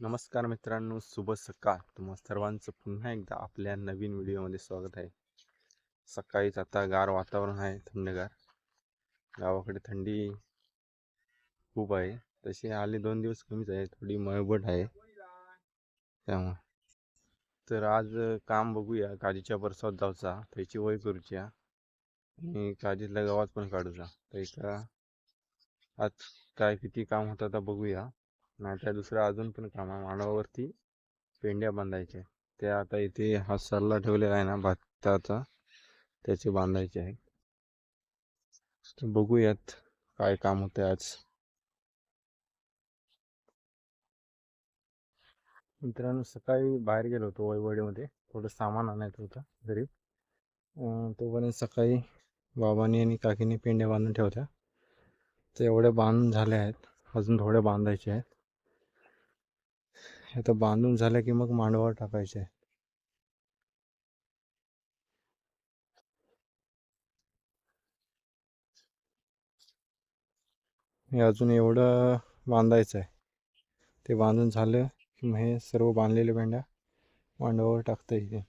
नमस्कार मित्रांनो शुभ सकाळ. तुम्हा सर्वांचं पुन्हा एकदा आपल्या नवीन व्हिडिओमध्ये स्वागत आहे. सकाळीच आता गार वातावरण आहे थंडगार. गावाकडे थंडी खूप आहे. तसे आले दोन दिवस कमीच आहे थोडी मळबट आहे. त्यामुळे. तर आज काम बघूया काजीच्या बरसात जाऊचा त्याची वय करूच्या आणि काजीतल्या गावात पण काढूचा. तर एका आज काय किती काम होतं आता बघूया. नाहीतर दुसरं अजून पण काम आहे. मानवावरती पेंड्या बांधायच्या. ते आता इथे हा सल्ला ठेवलेला आहे ना भाताचा त्याचे बांधायचे आहे. तर बघूयात काय काम होते आज. मित्रांनो सकाळी बाहेर गेलो होतो वैवडीमध्ये थोडं सामान आणायचं होतं घरी. तोपर्यंत सकाळी बाबांनी आणि काकीने पेंड्या बांधून ठेवत्या तर एवढ्या बांधून झाल्या आहेत. अजून थोड्या बांधायच्या आहेत. आता बांधून झालं की मग मांडवावर टाकायचे. आहे हे अजून एवढं बांधायचं आहे ते बांधून झालं की मग हे सर्व बांधलेले भेंड्या मांडवावर टाकता येईल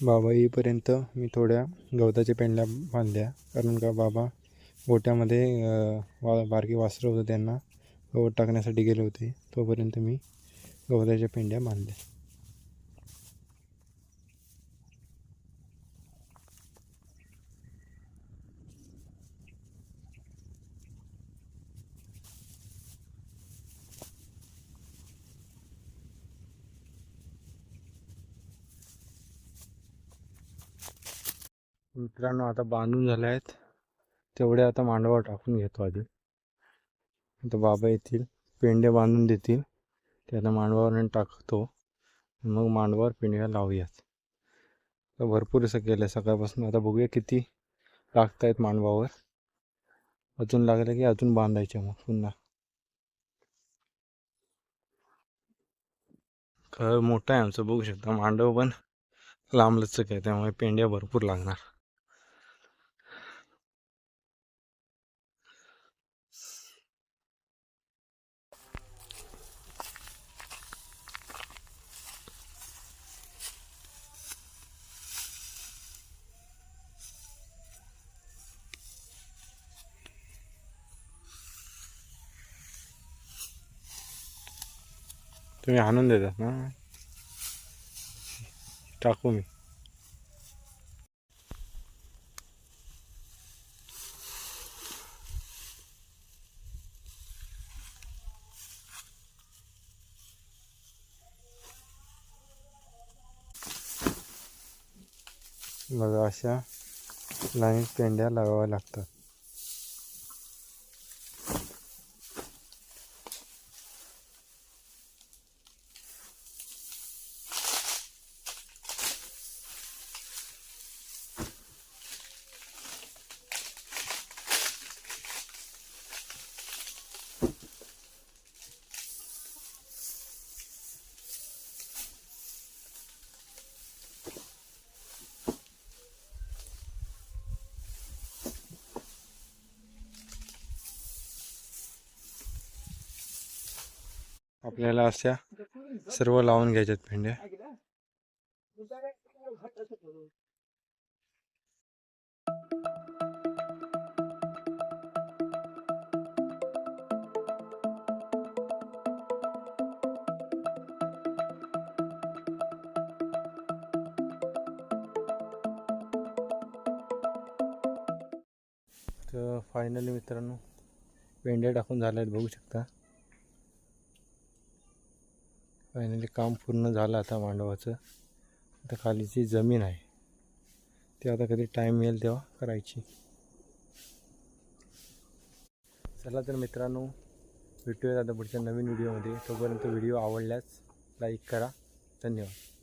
बाबा येईपर्यंत मी थोड्या गवताच्या पेंड्या बांधल्या. कारण का बाबा गोट्यामध्ये वा बारकी वासरं होतं त्यांना गवत टाकण्यासाठी गेले होते. तोपर्यंत मी गवताच्या पेंड्या बांधल्या. मित्रांनो आता बांधून झाले आहेत. तेवढे आता मांडवावर टाकून घेतो आधी. आता बाबा येतील पेंडे बांधून देतील. ते आता मांडवावर टाकतो. मग मांडवावर पेंड्या लावूयात. तर भरपूर असं केलं सकाळपासून आता बघूया किती लागत आहेत मांडवावर. अजून लागलं की अजून बांधायचे मग पुन्हा. घर मोठं आहे आमचं बघू शकता. मांडव पण लांबलचक आहे त्यामुळे पेंड्या भरपूर लागणार. तुम्ही आणून देतात ना? टाकू मी. बघा अशा लाईन पेंड्या लावाव्या लागतात. आपल्याला अशा सर्व लावून घ्यायच्यात भेंड्या. तर फायनली मित्रांनो पेंड्या टाकून झाल्या आहेत बघू शकता. फायनली काम पूर्ण झालं आता मांडवाचं. आता खाली जी जमीन आहे ते आता कधी टाईम मिळेल तेव्हा करायची. चला तर मित्रांनो भेटूयात आता पुढच्या नवीन व्हिडिओमध्ये तोपर्यंत व्हिडिओ आवडल्यास लाईक करा. धन्यवाद.